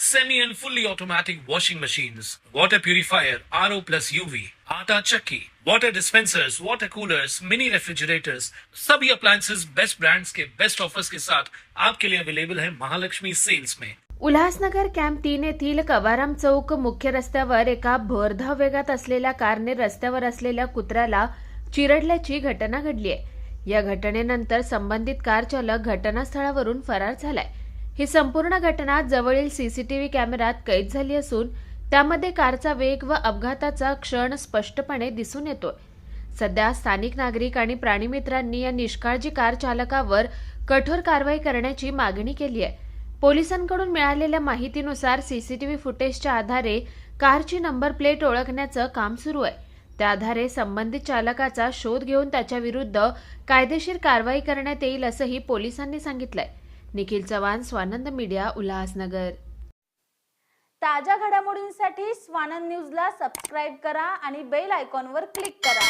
semi and fully automatic washing machines, water purifier, RO plus UV, आटा चक्की, water dispensers, water coolers, mini refrigerators, सभी appliances best brands के best offers के साथ आपके लिए अवेलेबल है महालक्ष्मी सेल्स में। उल्हासनगर कॅम्प तीन येथील कवाराम चौक मुख्य रस्त्यावर एका भरधाव वेगात असलेल्या कारने रस्त्यावर असलेल्या कुत्र्याला चिरडल्याची घटना घडली आहे. या घटनेनंतर संबंधित कार चालक घटनास्थळावरून फरार झालाय. ही संपूर्ण घटना जवळील सीसीटीव्ही कॅमेऱ्यात कैद झाली असून त्यामध्ये कारचा वेग व अपघाताचा क्षण स्पष्टपणे दिसून येतोय. सध्या स्थानिक नागरिक आणि प्राणीमित्रांनी या निष्काळजी कार चालकावर कठोर कारवाई करण्याची मागणी केली आहे. पोलिसांकडून मिळालेल्या माहितीनुसार सीसीटीव्ही फुटेजच्या आधारे कारची नंबर प्लेट ओळखण्याचं काम सुरू आहे. त्या आधारे संबंधित चालकाचा शोध घेऊन त्याच्या विरुद्ध कायदेशीर कारवाई करण्यात येईल असंही पोलिसांनी सांगितलंय. निखिल चव्हाण स्वानंद मीडिया उल्हासनगर. ताज्या घडामोडींसाठी स्वानंद न्यूजला सबस्क्राईब करा आणि बेल आयकॉनवर क्लिक करा.